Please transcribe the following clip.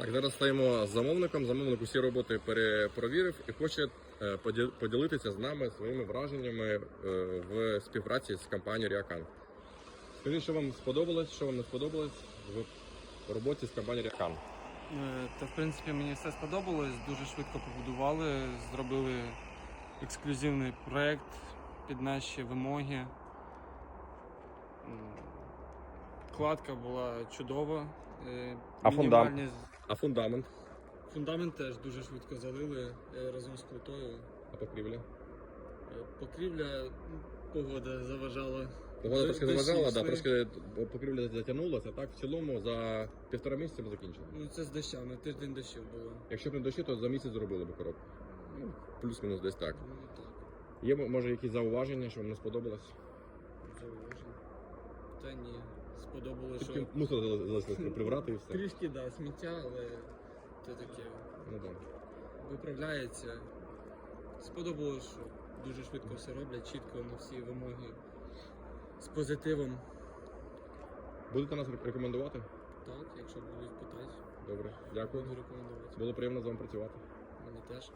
Так, зараз стаємо замовником. Замовник усі роботи перепровірив і хоче е, поділитися з нами своїми враженнями е, в співпраці з компанією Ріакан. Скажіть, що вам сподобалось, що вам не сподобалось в роботі з компанією Ріакан? Е, Та в принципі мені все сподобалось. Дуже швидко побудували, зробили ексклюзивний проект під наші вимоги. Кладка була чудова. е, А фундамент? А фундамент? Фундамент теж дуже швидко залили е, разом з плитою. А покрівля? Е, Покрівля погода заважала. Погода трошки заважала, да, трошки покрівля затягнулася. Так, в цілому за півтора місяця ми закінчили. Ну це з дощами, тиждень дощів було. Якщо б не дощі, то за місяць зробили б коробку. Ну, плюс-мінус десь так. Ну так, Є може якісь зауваження, що вам не сподобалось? зауважено. Та ні, сподобалося, що мусор залишилось прибрати і все. трішки да, сміття, але це таке Ну, так. виправляється. Сподобалось, що дуже швидко все роблять, чітко на всі вимоги. З позитивом. Будете нас рекомендувати? Так, якщо будуть питати, Добре, дякую. буду рекомендувати. Було приємно з вами працювати. Мені теж.